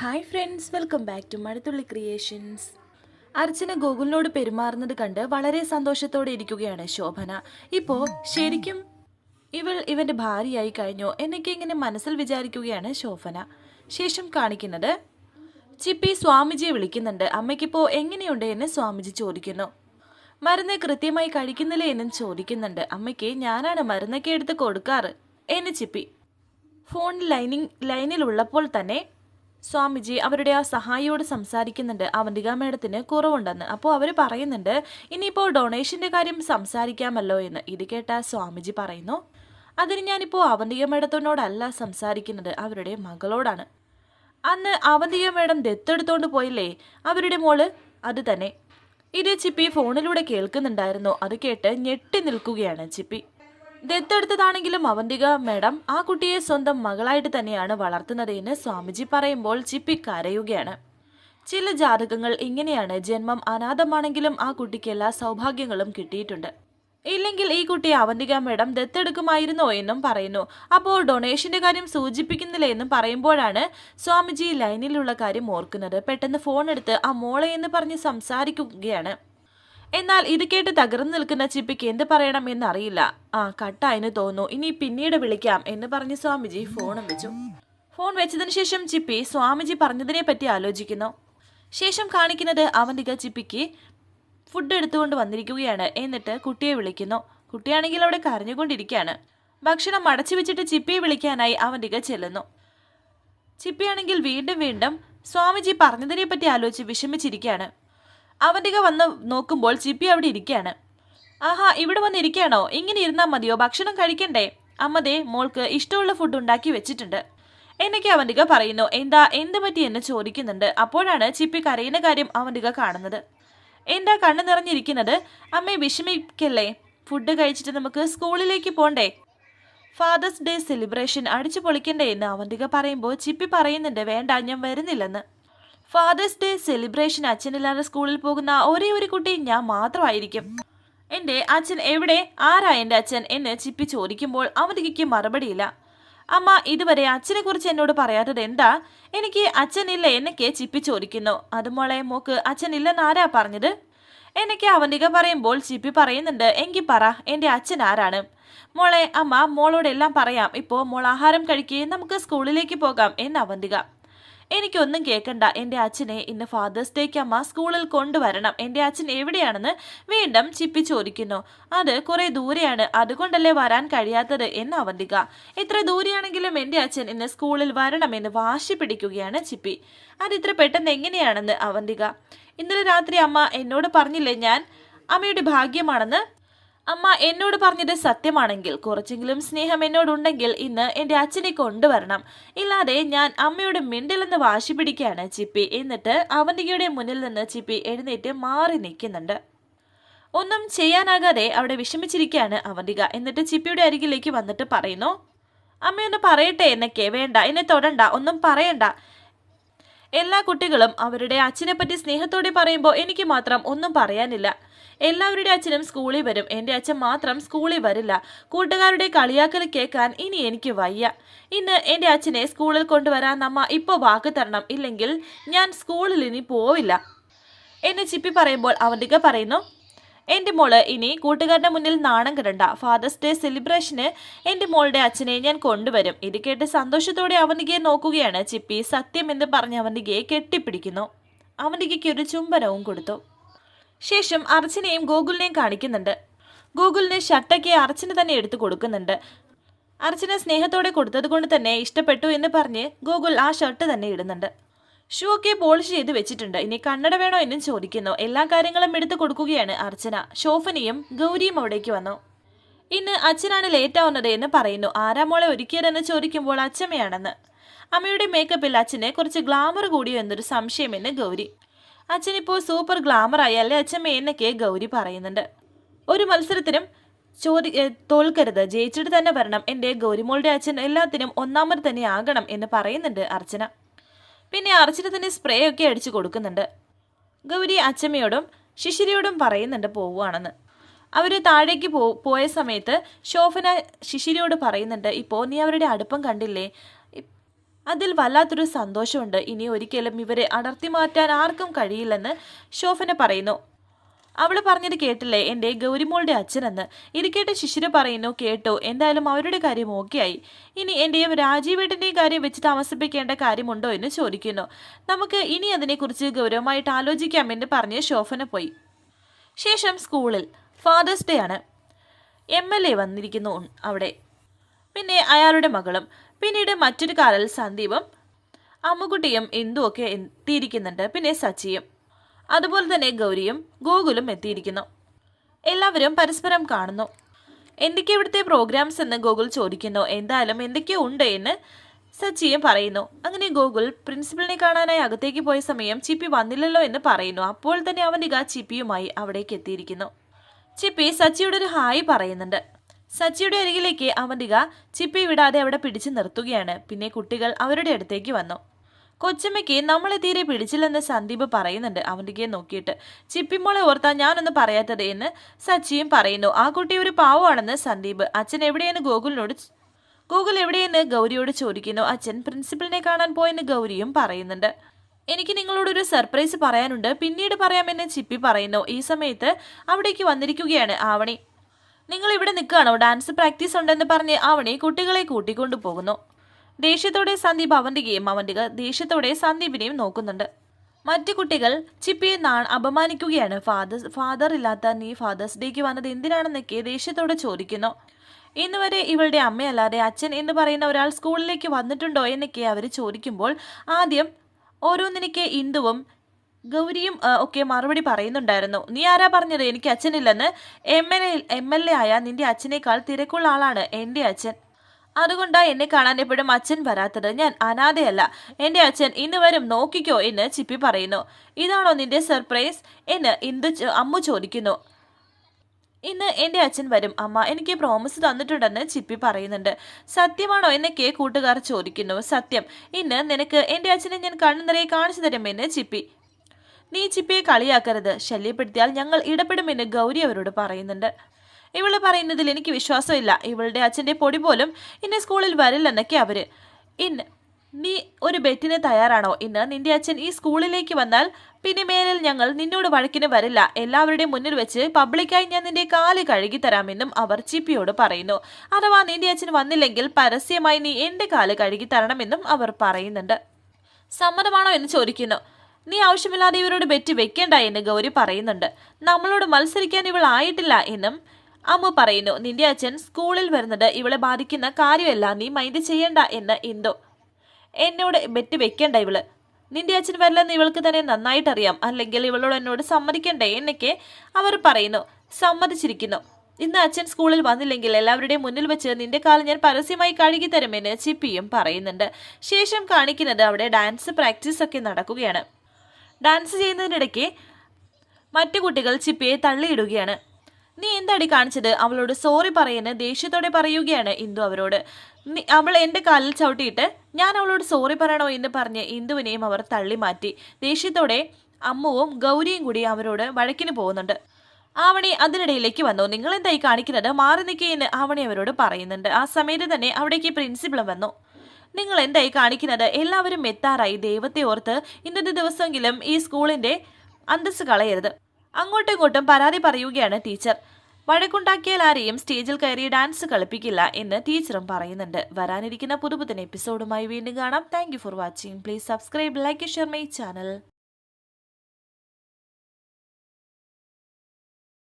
Hi friends welcome back to Mazhathulli creations Archana ഗോകുലിനോട് പെരുമാറുന്നത് കണ്ട് വളരെ സന്തോഷത്തോടെ ഇരിക്കുകയാണ് ശോഭന. ഇപ്പോൾ ശരിക്കും ഇവൾ ഇവന്റെ ഭാര്യയായി കഴിഞ്ഞോ എന്നൊക്കെ ഇങ്ങനെ മനസ്സിൽ വിചാരിക്കുകയാണ് ശോഭന. ശേഷം കാണിക്കുന്നത് ചിപ്പി സ്വാമിജിയെ വിളിക്കുന്നുണ്ട്. അമ്മയ്ക്കിപ്പോൾ എങ്ങനെയുണ്ട്? എന്ന് സ്വാമിജി ചോദിക്കുന്നു. മരുന്ന് കൃത്യമായി കഴിക്കുന്നില്ലേ? എന്നും ചോദിക്കുന്നുണ്ട്. അമ്മയ്ക്ക് ഞാനാണ് മരുന്നൊക്കെ എടുത്ത് കൊടുക്കാറ് എന്ന് ചിപ്പി. ഫോൺ ലൈനിങ് ലൈനിലുള്ളപ്പോൾ തന്നെ സ്വാമിജി അവരുടെ ആ സഹായിയോട് സംസാരിക്കുന്നുണ്ട്. അവന്തിക മേഡത്തിന് കുറവുണ്ടെന്ന്. അപ്പോൾ അവർ പറയുന്നുണ്ട് ഇനിയിപ്പോൾ ഡൊണേഷന്റെ കാര്യം സംസാരിക്കാമല്ലോ എന്ന്. ഇത് കേട്ട സ്വാമിജി പറയുന്നു അതിന് ഞാനിപ്പോൾ അവന്തിക മേഡത്തിനോടല്ല സംസാരിക്കുന്നത് അവരുടെ മകളോടാണ്. അന്ന് അവന്തിക മേഡം ദത്തെടുത്തോണ്ട് പോയില്ലേ? അവരുടെ മോൾ അത് തന്നെ. ഇത് ചിപ്പി ഫോണിലൂടെ കേൾക്കുന്നുണ്ടായിരുന്നു. അത് കേട്ട് ഞെട്ടി നിൽക്കുകയാണ് ചിപ്പി. ദത്തെടുത്തതാണെങ്കിലും അവന്തിക മേഡം ആ കുട്ടിയെ സ്വന്തം മകളായിട്ട് തന്നെയാണ് വളർത്തുന്നത് എന്ന് സ്വാമിജി പറയുമ്പോൾ ചിപ്പി കരയുകയാണ്. ചില ജാതകങ്ങൾ ഇങ്ങനെയാണ് ജന്മം അനാഥമാണെങ്കിലും ആ കുട്ടിക്ക് എല്ലാ സൗഭാഗ്യങ്ങളും കിട്ടിയിട്ടുണ്ട്. ഇല്ലെങ്കിൽ ഈ കുട്ടിയെ അവന്തിക മേഡം ദത്തെടുക്കുമായിരുന്നോ എന്നും പറയുന്നു. അപ്പോൾ ഡൊണേഷന്റെ കാര്യം സൂചിപ്പിക്കുന്നില്ല എന്നും പറയുമ്പോഴാണ് സ്വാമിജി ലൈനിലുള്ള കാര്യം ഓർക്കുന്നത്. പെട്ടെന്ന് ഫോൺ എടുത്ത് ആ മോളെ എന്ന് പറഞ്ഞ് സംസാരിക്കുകയാണ്. എന്നാൽ ഇത് കേട്ട് തകർന്നു നിൽക്കുന്ന ചിപ്പിക്ക് എന്ത് പറയണം എന്നറിയില്ല. ആ കട്ടായെന്ന് തോന്നുന്നു. ഇനി പിന്നീട് വിളിക്കാം എന്ന് പറഞ്ഞ് സ്വാമിജി ഫോണും വെച്ചു. ഫോൺ വെച്ചതിന് ശേഷം ചിപ്പി സ്വാമിജി പറഞ്ഞതിനെ പറ്റി ആലോചിക്കുന്നു. ശേഷം കാണിക്കുന്നത് അവന്തിക ചിപ്പിക്ക് ഫുഡ് എടുത്തുകൊണ്ട് വന്നിരിക്കുകയാണ്. എന്നിട്ട് കുട്ടിയെ വിളിക്കുന്നു. കുട്ടിയാണെങ്കിൽ അവിടെ കരഞ്ഞുകൊണ്ടിരിക്കുകയാണ്. ഭക്ഷണം മടച്ചു വെച്ചിട്ട് ചിപ്പിയെ വിളിക്കാനായി അവന്തിക ചെല്ലുന്നു. ചിപ്പിയാണെങ്കിൽ വീണ്ടും വീണ്ടും സ്വാമിജി പറഞ്ഞതിനെ പറ്റി ആലോചിച്ച് വിഷമിച്ചിരിക്കുകയാണ്. അവന്തിക വന്ന് നോക്കുമ്പോൾ ചിപ്പി അവിടെ ഇരിക്കുകയാണ്. ആഹാ ഇവിടെ വന്ന് ഇരിക്കുകയാണോ ഇങ്ങനെ ഇരുന്നാൽ മതിയോ? ഭക്ഷണം കഴിക്കണ്ടേ? അമ്മതേ മോൾക്ക് ഇഷ്ടമുള്ള ഫുഡ് ഉണ്ടാക്കി വെച്ചിട്ടുണ്ട്. എന്നൊക്കെ അവന്തിക പറയുന്നു. എന്താ എന്ത് പറ്റി എന്ന് ചോദിക്കുന്നുണ്ട്. അപ്പോഴാണ് ചിപ്പി കരയുന്ന കാര്യം അവന്തിക കാണുന്നത്. എന്താ കണ്ണു നിറഞ്ഞിരിക്കുന്നത്? അമ്മയെ വിഷമിക്കല്ലേ? ഫുഡ് കഴിച്ചിട്ട് നമുക്ക് സ്കൂളിലേക്ക് പോണ്ടേ? ഫാദേഴ്സ് ഡേ സെലിബ്രേഷൻ അടിച്ചു പൊളിക്കണ്ടേ എന്ന് അവന്തിക പറയുമ്പോൾ ചിപ്പി പറയുന്നുണ്ട്. വേണ്ട ഞാൻ വരുന്നില്ലെന്ന്. ഫാദേഴ്സ് ഡേ സെലിബ്രേഷൻ അച്ഛനില്ലാതെ സ്കൂളിൽ പോകുന്ന ഒരേ ഒരു കുട്ടി ഞാൻ മാത്രമായിരിക്കും. എന്റെ അച്ഛൻ എവിടെ? ആരാ എന്റെ അച്ഛൻ? എന്ന് ചിപ്പി ചോദിക്കുമ്പോൾ അവധിക്ക് മറുപടിയില്ല. അമ്മ ഇതുവരെ അച്ഛനെ കുറിച്ച് എന്നോട് പറയാത്തത് എന്താ? എനിക്ക് അച്ഛനില്ല എന്നൊക്കെ ചിപ്പി ചോദിക്കുന്നു. അത് മോളെ മോക്ക് അച്ഛനില്ലെന്ന് ആരാ പറഞ്ഞത്? എന്നൊക്കെ അവന്തിക പറയുമ്പോൾ ചിപ്പി പറയുന്നുണ്ട് എങ്കിൽ പറ എന്റെ അച്ഛൻ ആരാണ്? മോളെ അമ്മ മോളോടെല്ലാം പറയാം. ഇപ്പോൾ മോൾ ആഹാരം കഴിക്കുകയും നമുക്ക് സ്കൂളിലേക്ക് പോകാം എന്ന് അവന്തിക എനിക്കൊന്നും കേൾക്കണ്ട എന്റെ അച്ഛനെ ഇന്ന് ഫാദേഴ്സ് ഡേക്ക് അമ്മ സ്കൂളിൽ കൊണ്ടുവരണം. എന്റെ അച്ഛൻ എവിടെയാണെന്ന് വീണ്ടും ചിപ്പി ചോദിക്കുന്നു. അത് കുറെ ദൂരെയാണ്. അതുകൊണ്ടല്ലേ വരാൻ കഴിയാത്തത് എന്ന് അവന്തിക. ഇത്ര ദൂരെയാണെങ്കിലും എന്റെ അച്ഛൻ ഇന്ന് സ്കൂളിൽ വരണമെന്ന് വാശി പിടിക്കുകയാണ് ചിപ്പി. അത് ഇത്ര പെട്ടെന്ന് എങ്ങനെയാണെന്ന് അവന്തിക. ഇന്നലെ രാത്രി അമ്മ എന്നോട് പറഞ്ഞില്ലേ ഞാൻ? അമ്മയുടെ ഭാഗ്യമാണെന്ന് അമ്മ എന്നോട് പറഞ്ഞത് സത്യമാണെങ്കിൽ കുറച്ചെങ്കിലും സ്നേഹം എന്നോടുണ്ടെങ്കിൽ ഇന്ന് എന്റെ അച്ഛനെ കൊണ്ടുവരണം. ഇല്ലാതെ ഞാൻ അമ്മയോട് മിണ്ടിലെന്ന് വാശി പിടിക്കുകയാണ് ചിപ്പി. എന്നിട്ട് അവന്തികയുടെ മുന്നിൽ നിന്ന് ചിപ്പി എഴുന്നേറ്റ് മാറി നിൽക്കുന്നുണ്ട്. ഒന്നും ചെയ്യാനാകാതെ അവിടെ വിഷമിച്ചിരിക്കുകയാണ് അവന്തിക. എന്നിട്ട് ചിപ്പിയുടെ അരികിലേക്ക് വന്നിട്ട് പറയുന്നു അമ്മയൊന്ന് പറയട്ടെ എന്നൊക്കെ. വേണ്ട എന്നെ തൊടണ്ട ഒന്നും പറയണ്ട. എല്ലാ കുട്ടികളും അവരുടെ അച്ഛനെ പറ്റി സ്നേഹത്തോടെ പറയുമ്പോൾ എനിക്ക് മാത്രം ഒന്നും പറയാനില്ല. എല്ലാവരുടെ അച്ഛനും സ്കൂളിൽ വരും. എന്റെ അച്ഛൻ മാത്രം സ്കൂളിൽ വരില്ല. കൂട്ടുകാരുടെ കളിയാക്കൽ കേൾക്കാൻ ഇനി എനിക്ക് വയ്യ. ഇന്ന് എന്റെ അച്ഛനെ സ്കൂളിൽ കൊണ്ടുവരാൻ അമ്മ ഇപ്പോൾ വാക്ക് തരണം. ഇല്ലെങ്കിൽ ഞാൻ സ്കൂളിൽ ഇനി പോവില്ല. എന്നെ ചിപ്പി പറയുമ്പോൾ അവന്തിക പറയുന്നു എന്റെ മോൾ ഇനി കൂട്ടുകാരുടെ മുന്നിൽ നാണം കിടണ്ട. ഫാദേഴ്സ് ഡേ സെലിബ്രേഷന് എന്റെ മോളുടെ അച്ഛനെ ഞാൻ കൊണ്ടുവരും. ഇത് കേട്ട് സന്തോഷത്തോടെ അവന്തികയെ നോക്കുകയാണ് ചിപ്പി. സത്യം എന്ന് പറഞ്ഞ് അവന്തികയെ കെട്ടിപ്പിടിക്കുന്നു. അവന്തികയ്ക്ക് ഒരു ചുംബനവും കൊടുത്തു. ശേഷം അർച്ചനയും ഗോകുലിനെയും കാണിക്കുന്നുണ്ട്. ഗോകുലിന് ഷർട്ടൊക്കെ അർച്ചന തന്നെ എടുത്തു കൊടുക്കുന്നുണ്ട്. അർച്ചന സ്നേഹത്തോടെ കൊടുത്തത് കൊണ്ട് തന്നെ ഇഷ്ടപ്പെട്ടു എന്ന് പറഞ്ഞ് ഗോകുൽ ആ ഷർട്ട് തന്നെ ഇടുന്നുണ്ട്. ഷൂ ഒക്കെ പോളിഷ് ചെയ്ത് വെച്ചിട്ടുണ്ട്. ഇനി കണ്ണട വേണോ എന്നും ചോദിക്കുന്നു. എല്ലാ കാര്യങ്ങളും എടുത്തു കൊടുക്കുകയാണ് അർച്ചന. ഷോഫനിയും ഗൗരിയും അവിടേക്ക് വന്നു. ഇന്ന് അച്ഛനാണ് ലേറ്റ് ആവുന്നത് എന്ന് പറയുന്നു. ആരാ മോളെ ഒരുക്കിയതെന്ന് ചോദിക്കുമ്പോൾ അച്ഛമ്മയാണെന്ന്. അമ്മയുടെ മേക്കപ്പിൽ അച്ഛന് കുറച്ച് ഗ്ലാമർ കൂടിയോ എന്നൊരു സംശയമെന്ന് ഗൗരി. അച്ഛനിപ്പോൾ സൂപ്പർ ഗ്ലാമർ ആയി അല്ലേ? അച്ഛമ്മ എന്നൊക്കെ ഗൗരി പറയുന്നുണ്ട്. ഒരു മത്സരത്തിനും ചോദി തോൽക്കരുത്. ജയിച്ചിട്ട് തന്നെ വരണം. എന്റെ ഗൗരിമോളുടെ അച്ഛൻ എല്ലാത്തിനും ഒന്നാമത് തന്നെ ആകണം എന്ന് പറയുന്നുണ്ട് അർച്ചന. പിന്നെ അർച്ചന തന്നെ സ്പ്രേ ഒക്കെ അടിച്ചു കൊടുക്കുന്നുണ്ട്. ഗൗരി അച്ഛമ്മയോടും ശിശിരിയോടും പറയുന്നുണ്ട് പോവുകയാണെന്ന്. അവർ താഴേക്ക് പോ പോയ സമയത്ത് ശോഭന ശിശിരിയോട് പറയുന്നുണ്ട് ഇപ്പോൾ നീ അവരുടെ അടുപ്പം കണ്ടില്ലേ? അതിൽ വല്ലാത്തൊരു സന്തോഷമുണ്ട്. ഇനി ഒരിക്കലും ഇവരെ അടർത്തി മാറ്റാൻ ആർക്കും കഴിയില്ലെന്ന് ശോഭന പറയുന്നു. അവൾ പറഞ്ഞത് കേട്ടില്ലേ? എന്റെ ഗൗരിമോളുടെ അച്ഛനെന്ന്. ഇത് കേട്ട് ശിശിര പറയുന്നു കേട്ടോ. എന്തായാലും അവരുടെ കാര്യം ഓക്കെയായി. ഇനി എന്റെയും രാജീവേട്ടന്റെയും കാര്യം വെച്ച് താമസിപ്പിക്കേണ്ട കാര്യമുണ്ടോ? എന്ന് ചോദിക്കുന്നു. നമുക്ക് ഇനി അതിനെക്കുറിച്ച് ഗൗരവമായിട്ട് ആലോചിക്കാമെന്ന് പറഞ്ഞ് ശോഭന പോയി. ശേഷം സ്കൂളിൽ ഫാദേഴ്സ് ഡേ ആണ്. എം എൽ എ വന്നിരിക്കുന്നു അവിടെ. പിന്നെ അയാളുടെ മകളും. പിന്നീട് മറ്റൊരു കാറിൽ സന്ദീപും അമ്മുകുട്ടിയും ഇന്ദുവൊക്കെ എത്തിയിരിക്കുന്നുണ്ട്. പിന്നെ സച്ചിയും. അതുപോലെ തന്നെ ഗൗരിയും ഗോകുലും എത്തിയിരിക്കുന്നു. എല്ലാവരും പരസ്പരം കാണുന്നു. എന്തൊക്കെ ഇവിടുത്തെ പ്രോഗ്രാംസ് എന്ന് ഗോകുൽ ചോദിക്കുന്നു? എന്തായാലും എന്തൊക്കെയോ ഉണ്ട് എന്ന് സച്ചിയും പറയുന്നു. അങ്ങനെ ഗോകുൽ പ്രിൻസിപ്പലിനെ കാണാനായി അകത്തേക്ക് പോയ സമയം ചിപ്പി വന്നില്ലല്ലോ എന്ന് പറയുന്നു. അപ്പോൾ തന്നെ അവനിക ചിപ്പിയുമായി അവിടേക്ക് എത്തിയിരിക്കുന്നു. ചിപ്പി സച്ചിയുടെ ഒരു ഹായ് പറയുന്നുണ്ട്. സച്ചിയുടെ അരികിലേക്ക് അവന്തിക ചിപ്പി വിടാതെ അവിടെ പിടിച്ചു നിർത്തുകയാണ്. പിന്നെ കുട്ടികൾ അവരുടെ അടുത്തേക്ക് വന്നു. കൊച്ചമ്മയ്ക്ക് നമ്മളെ തീരെ പിടിച്ചില്ലെന്ന് സന്ദീപ് പറയുന്നുണ്ട് അവന്തികയെ നോക്കിയിട്ട്. ചിപ്പിമോളെ ഓർത്താ ഞാനൊന്ന് പറയാത്തത് എന്ന് സച്ചിയും പറയുന്നു. ആ കുട്ടി ഒരു പാവമാണെന്ന് സന്ദീപ്. അച്ഛൻ എവിടെയെന്ന് ഗോകുലിനോട് ഗോകുൽ എവിടെയെന്ന് ഗൗരിയോട് ചോദിക്കുന്നു. അച്ഛൻ പ്രിൻസിപ്പലിനെ കാണാൻ പോയെന്ന് ഗൗരിയും പറയുന്നുണ്ട്. എനിക്ക് നിങ്ങളോടൊരു സർപ്രൈസ് പറയാനുണ്ട്. പിന്നീട് പറയാമെന്ന് ചിപ്പി പറയുന്നു. ഈ സമയത്ത് അവിടേക്ക് വന്നിരിക്കുകയാണ് ആവണി. നിങ്ങൾ ഇവിടെ നിൽക്കുകയാണോ? ഡാൻസ് പ്രാക്ടീസ് ഉണ്ടെന്ന് പറഞ്ഞ് അവനെ കുട്ടികളെ കൂട്ടിക്കൊണ്ടു പോകുന്നു ദേഷ്യത്തോടെ സന്ദീപ് അവന്തികയും അവന്തിക ദേഷ്യത്തോടെ സന്ദീപിനെയും നോക്കുന്നുണ്ട്. മറ്റു കുട്ടികൾ ചിപ്പിയെ നാൾ അപമാനിക്കുകയാണ്. ഫാദർ ഫാദർ ഇല്ലാത്ത നീ ഫാദേഴ്സ് ഡേക്ക് വന്നത് എന്തിനാണെന്നൊക്കെ ദേഷ്യത്തോടെ ചോദിക്കുന്നു. ഇന്ന് വരെ ഇവളുടെ അമ്മയല്ലാതെ അച്ഛൻ എന്ന് പറയുന്ന ഒരാൾ സ്കൂളിലേക്ക് വന്നിട്ടുണ്ടോ എന്നൊക്കെ അവർ ചോദിക്കുമ്പോൾ ആദ്യം ഓരോന്നിനൊക്കെ ഇന്ദുവും ഗൗരിയും ഒക്കെ മറുപടി പറയുന്നുണ്ടായിരുന്നു. നീ ആരാ പറഞ്ഞത്? എനിക്ക് അച്ഛനില്ലെന്ന്. M L A M L A ആയ നിന്റെ അച്ഛനേക്കാൾ തിരക്കുള്ള ആളാണ് എന്റെ അച്ഛൻ. അതുകൊണ്ടാ എന്നെ കാണാൻ എപ്പോഴും അച്ഛൻ വരാത്തത്. ഞാൻ അനാഥയല്ല. എന്റെ അച്ഛൻ ഇന്ന് വരും. നോക്കിക്കോ എന്ന് ചിപ്പി പറയുന്നു. ഇതാണോ നിന്റെ സർപ്രൈസ്? എന്ന് ഇന്ദു അമ്മു ചോദിക്കുന്നു. ഇന്ന് എന്റെ അച്ഛൻ വരും അമ്മ. എനിക്ക് പ്രോമിസ് തന്നിട്ടുണ്ടെന്ന് ചിപ്പി പറയുന്നുണ്ട്. സത്യമാണോ? എന്നൊക്കെ കൂട്ടുകാർ ചോദിക്കുന്നു. സത്യം. ഇന്ന് നിനക്ക് എന്റെ അച്ഛനെ ഞാൻ കണ്ണു നിറയെ കാണിച്ചു തരുമെന്ന് ചിപ്പി നീ ചിപ്പിയെ കളിയാക്കരുത്. ശല്യപ്പെടുത്തിയാൽ ഞങ്ങൾ ഇടപെടുമെന്ന് ഗൗരി അവരോട് പറയുന്നുണ്ട്. ഇവൾ പറയുന്നതിൽ എനിക്ക് വിശ്വാസമില്ല. ഇവളുടെ അച്ഛന്റെ പൊടി പോലും ഇന്നെ സ്കൂളിൽ വരില്ലെന്നൊക്കെ അവർ. ഇന്ന് നീ ഒരു ബെറ്റിന് തയ്യാറാണോ? ഇന്ന് നിന്റെ അച്ഛൻ ഈ സ്കൂളിലേക്ക് വന്നാൽ പിന്നെ മേലിൽ ഞങ്ങൾ നിന്നോട് വഴക്കിന് വരില്ല. എല്ലാവരുടെയും മുന്നിൽ വെച്ച് പബ്ലിക്കായി ഞാൻ നിന്റെ കാൽ കഴുകി തരാമെന്നും അവർ ചിപ്പിയോട് പറയുന്നു. അഥവാ നിന്റെ അച്ഛൻ വന്നില്ലെങ്കിൽ പരസ്യമായി നീ എന്റെ കാൽ കഴുകി തരണമെന്നും അവർ പറയുന്നുണ്ട്. സമ്മതമാണോ എന്ന് ചോദിക്കുന്നു. നീ ആവശ്യമില്ലാതെ ഇവരോട് ബെറ്റ് വെക്കേണ്ട എന്ന് ഗൗരി പറയുന്നുണ്ട്. നമ്മളോട് മത്സരിക്കാൻ ഇവൾ ആയിട്ടില്ല എന്നും അമ്മ പറയുന്നു. നിന്റെ അച്ഛൻ സ്കൂളിൽ വരുന്നത് ഇവളെ ബാധിക്കുന്ന കാര്യമല്ല. നീ മൈൻഡ് ചെയ്യണ്ട എന്ന് എന്തോ എന്നോട് ബെറ്റ് വെക്കേണ്ട ഇവൾ. നിന്റെ അച്ഛൻ വരില്ലെന്ന് ഇവൾക്ക് തന്നെ നന്നായിട്ടറിയാം. അല്ലെങ്കിൽ ഇവളോട് എന്നോട് സമ്മതിക്കണ്ടേ എന്നൊക്കെ അവർ പറയുന്നു. സമ്മതിച്ചിരിക്കുന്നു. ഇന്ന് അച്ഛൻ സ്കൂളിൽ വന്നില്ലെങ്കിൽ എല്ലാവരുടെയും മുന്നിൽ വെച്ച് നിന്റെ കാലം ഞാൻ പരസ്യമായി കഴുകി തരുമെന്ന് ചിപ്പിയും പറയുന്നുണ്ട്. ശേഷം കാണിക്കുന്നത് അവിടെ ഡാൻസ് പ്രാക്ടീസ് ഒക്കെ നടക്കുകയാണ്. ഡാൻസ് ചെയ്യുന്നതിനിടയ്ക്ക് മറ്റു കുട്ടികൾ ചിപ്പിയെ തള്ളിയിടുകയാണ്. നീ എന്താടി കാണിച്ചത്? അവളോട് സോറി പറയുന്ന ദേഷ്യത്തോടെ പറയുകയാണ് ഇന്ദു അവരോട്. അവൾ എന്റെ കാലിൽ ചവിട്ടിയിട്ട് ഞാൻ അവളോട് സോറി പറയണോ എന്ന് പറഞ്ഞ് ഇന്ദുവിനെയും അവർ തള്ളി മാറ്റി ദേഷ്യത്തോടെ അമ്മുവും ഗൗരിയും കൂടി അവരോട് വഴക്കിന് പോകുന്നുണ്ട്. ആവണി അതിനിടയിലേക്ക് വന്നു. നിങ്ങൾ എന്തായി കാണിക്കുന്നത്? മാറി നിൽക്കുകയെന്ന് ആവണി അവരോട് പറയുന്നുണ്ട്. ആ സമയത്ത് തന്നെ അവിടേക്ക് പ്രിൻസിപ്പളും വന്നു. നിങ്ങൾ എന്തായി കാണിക്കുന്നത്? എല്ലാവരും എത്താറായി. ദൈവത്തെ ഓർത്ത് ഇന്നത്തെ ദിവസമെങ്കിലും ഈ സ്കൂളിന്റെ അന്തസ് കളയരുത്. അങ്ങോട്ടും ഇങ്ങോട്ടും പരാതി പറയുകയാണ് ടീച്ചർ. വഴക്കുണ്ടാക്കിയാൽ ആരെയും സ്റ്റേജിൽ കയറി ഡാൻസ് കളിപ്പിക്കില്ല എന്ന് ടീച്ചറും പറയുന്നുണ്ട്. വരാനിരിക്കുന്ന പുതുപുത്തൻ എപ്പിസോഡുമായി വീണ്ടും കാണാം. Thank for watching. Please subscribe like share my channel.